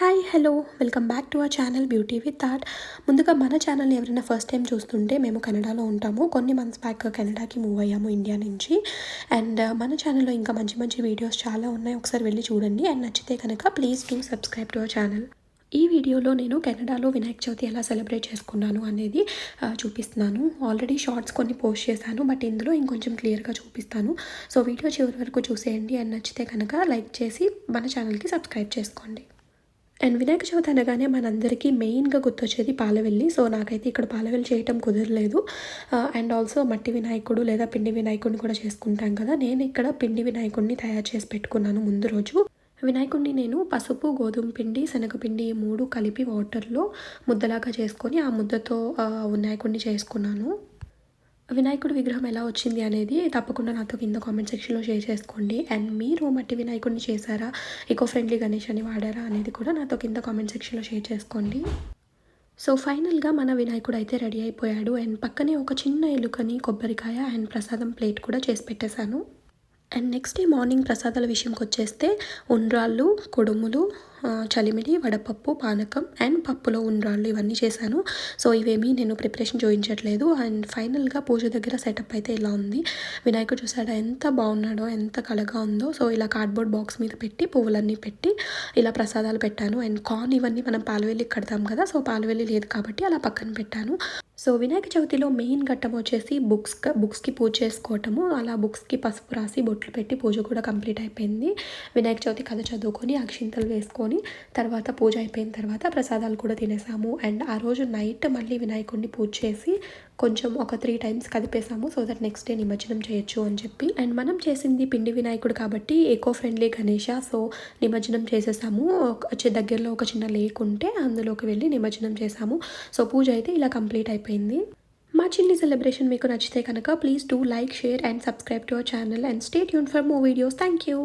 Hi hello. Welcome back to our channel beauty with thought ముందుగా మన ఛానల్ని ఎవరైనా ఫస్ట్ టైం చూస్తుంటే మేము కెనడాలో ఉంటాము. కొన్ని మంత్స్ బ్యాక్ కెనడాకి మూవ్ అయ్యాము ఇండియా నుంచి. అండ్ uh, మన ఛానల్లో ఇంకా మంచి మంచి వీడియోస్ చాలా ఉన్నాయి. ఒకసారి వెళ్ళి చూడండి. అండ్ నచ్చితే కనుక please do subscribe to our channel ఈ వీడియోలో నేను కెనడాలో వినాయక చవితి ఎలా సెలబ్రేట్ చేసుకున్నాను అనేది uh, చూపిస్తున్నాను. ఆల్రెడీ షార్ట్స్ కొన్ని పోస్ట్ చేశాను బట్ ఇందులో ఇంకొంచెం క్లియర్గా చూపిస్తాను. సో వీడియో చివరి వరకు చూసేయండి. అండ్ నచ్చితే కనుక లైక్ చేసి మన ఛానల్కి సబ్స్క్రైబ్ చేసుకోండి. అండ్ వినాయక చవితి అనగానే మనందరికీ మెయిన్గా గుర్తొచ్చేది పాలవెల్లి. సో నాకైతే ఇక్కడ పాలవెల్లి చేయటం కుదరలేదు. అండ్ ఆల్సో మట్టి వినాయకుడు లేదా పిండి వినాయకుడిని కూడా చేసుకుంటాం కదా. నేను ఇక్కడ పిండి వినాయకుడిని తయారు చేసి పెట్టుకున్నాను ముందు రోజు. వినాయకుడిని నేను పసుపు గోధుమ పిండి శనగపిండి మూడు కలిపి వాటర్లో ముద్దలాగా చేసుకొని ఆ ముద్దతో వినాయకుడిని చేసుకున్నాను. వినాయకుడి విగ్రహం ఎలా వచ్చింది అనేది తప్పకుండా నాతో కింద కామెంట్ సెక్షన్లో షేర్ చేసుకోండి. అండ్ మీరు మట్టి వినాయకుడిని చేశారా? ఈకో ఫ్రెండ్లీ గణేష్ అని వాడారా అనేది కూడా నాతో కింద కామెంట్ సెక్షన్లో షేర్ చేసుకోండి. సో ఫైనల్గా మన వినాయకుడు అయితే రెడీ అయిపోయాడు. అండ్ పక్కనే ఒక చిన్న ఎలుకని కొబ్బరికాయ అండ్ ప్రసాదం ప్లేట్ కూడా చేసి పెట్టేశాను. అండ్ నెక్స్ట్ డే మార్నింగ్ ప్రసాదాల విషయంకి వచ్చేస్తే ఉండ్రాళ్ళు కుడుములు చలిమిడి వడపప్పు పానకం అండ్ పప్పులో ఉండ్రాళ్ళు ఇవన్నీ చేశాను. సో ఇవేమీ నేను ప్రిపరేషన్ చూపించట్లేదు అండ్ ఫైనల్గా పూజ దగ్గర సెటప్ అయితే ఇలా ఉంది. వినాయకుడు చూసాడా ఎంత బాగున్నాడో ఎంత కళగా ఉందో. సో ఇలా కార్డ్బోర్డ్ బాక్స్ మీద పెట్టి పువ్వులన్నీ పెట్టి ఇలా ప్రసాదాలు పెట్టాను. అండ్ కార్న్ ఇవన్నీ మనం పాలవెల్లికి కడతాం కదా సో పాలవెల్లి లేదు కాబట్టి అలా పక్కన పెట్టాను. సో వినాయక చవితిలో మెయిన్ ఘట్టం వచ్చేసి బుక్స్ బుక్స్కి పూజ చేసుకోవటము. అలా బుక్స్కి పసుపు రాసి బొట్లు పెట్టి పూజ కూడా కంప్లీట్ అయిపోయింది. వినాయక చవితి కథ చదువుకొని అక్షింతలు వేసుకొని తర్వాత పూజ అయిపోయిన తర్వాత ప్రసాదాలు కూడా తినేసాము. అండ్ ఆ రోజు నైట్ మళ్ళీ వినాయకుడిని పూజ చేసి కొంచెం ఒక త్రీ టైమ్స్ కదిపేసాము సో దట్ నెక్స్ట్ డే నిమజ్జనం చేయొచ్చు అని చెప్పి. అండ్ మనం చేసింది పిండి వినాయకుడు కాబట్టి ఎకో ఫ్రెండ్లీ గణేష. సో నిమజ్జనం చేసేసాము. వచ్చే దగ్గరలో ఒక చిన్న లేక్ ఉంటే అందులోకి వెళ్ళి నిమజ్జనం చేసాము. సో పూజ అయితే ఇలా కంప్లీట్ అయిపోయింది. మా చిన్ని సెలబ్రేషన్ మీకు నచ్చితే కనుక please do like share and subscribe to our channel and stay Yoon for more videos thank you